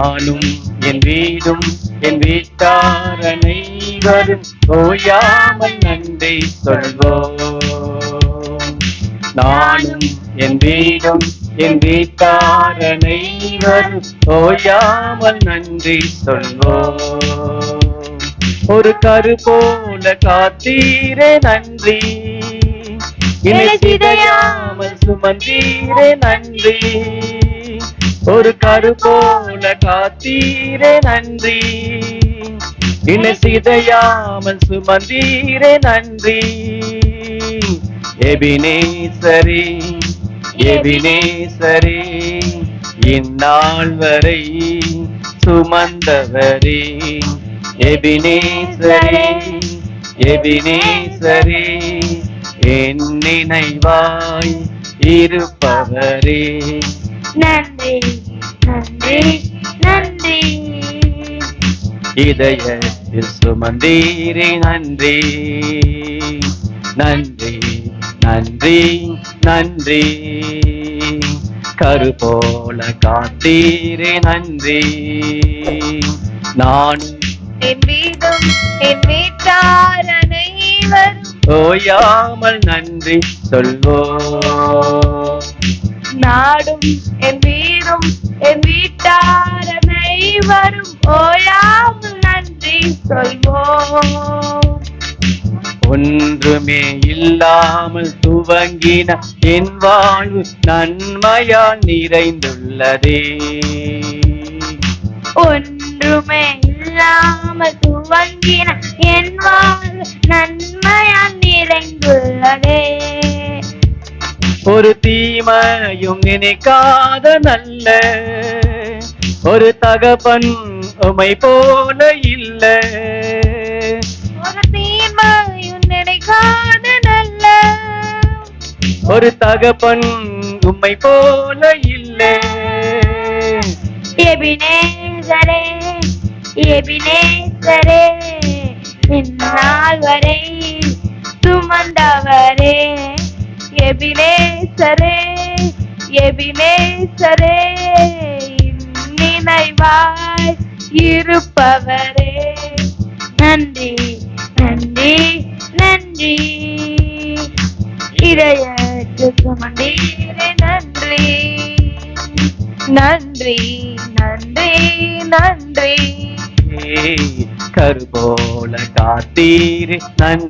நானும் என் வீடும் என் வீட்டார் அனைவரும் ஓயாமல் நன்றி சொல்வோம். நானும் என் வீடும் என் வீட்டார் அனைவரும் ஓயாமல் நன்றி சொல்வோம். ஒரு கரு போல காத்தீரே நன்றி. இனி சிதையாமல் சுமந்தீரே நன்றி. ஒரு கரு போல காத்தீரே நன்றி. இனி சிதையாமல் சுமந்தீரே நன்றி. எபினேசரி எபினேசரி இந்நாள் வரை சுமந்தவரே. எபினேசரி எபினேசரி என் நினைவாய் இருப்பவரே. நன்றி நன்றி நன்றி. இதயத்தில் சுமந்தீரே நன்றி. நன்றி நன்றி நன்றி. கரு போல காத்தீரே நன்றி. நான் என் வீடும் என் வீட்டார் அனைவரும் ஓயாமல் நன்றி சொல்வோம். நாடும் என் வீடும் என் வீட்டார் அனைவரும் ஓயாமல் நன்றி சொல்வோம். ஒன்றுமே இல்லாமல் துவங்கின என் வாழ்வு நன்மையால் நிறைந்துள்ளதே. ஒன்றுமே இல்லாமல் துவங்கின என் வாழ்வு நன்மையால் நிறைந்துள்ளதே. ஒரு தீமையும் நினைக்காத நல்ல ஒரு தகப்பன் உமை போல இல்ல. நினைக்காத நல்ல ஒரு தகப்பன் உம்மை போல இல்ல. எபினேசரே எபினேசரே இந்நாள் வரை சுமந்தவரே. சரே எபினேசரே எபினேசரே நினைவாய் இருப்பவரே. நன்றி நன்றி நன்றி. இதயத்து நன்றி. நன்றி நன்றி நன்றி. கருபோல காத்தீர் நன்றி.